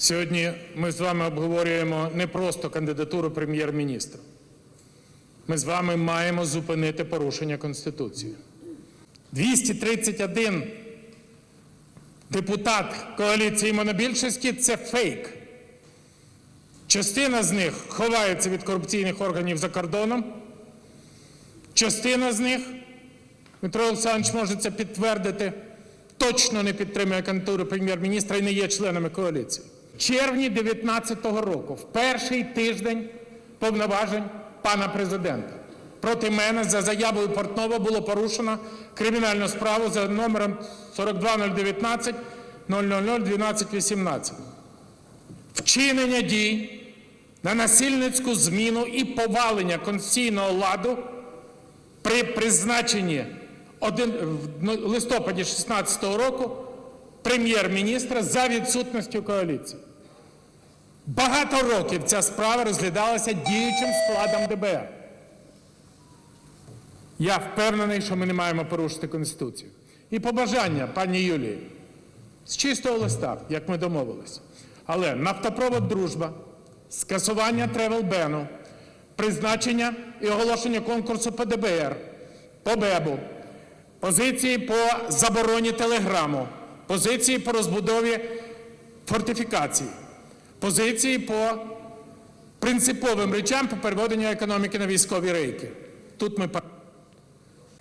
Сьогодні ми з вами обговорюємо не просто кандидатуру прем'єр-міністра. Ми з вами маємо зупинити порушення Конституції. 231 депутат коаліції монобільшості це фейк. Частина з них ховається від корупційних органів за кордоном. Частина з них, Дмитро Олександрович може це підтвердити, точно не підтримує кандидатуру прем'єр-міністра і не є членами коаліції. Червні 2019 року, в перший тиждень повноважень пана президента, проти мене за заявою Портнова було порушено кримінальну справу за номером 42019 000 1218 вчинення дій на насильницьку зміну і повалення конституційного ладу при призначенні один, в ну, листопаді 2016 року прем'єр-міністра за відсутністю коаліції. Багато років ця справа розглядалася діючим складом ДБР. Я впевнений, що ми не маємо порушити Конституцію. І побажання пані Юлії з чистого листа, як ми домовилися. Але нафтопровод дружба, скасування тревел-бену, призначення і оголошення конкурсу по ДБР, по БЕБу, позиції по забороні телеграму, позиції по розбудові фортифікацій, позиції по принциповим речам по переведенню економіки на військові рейки. Тут ми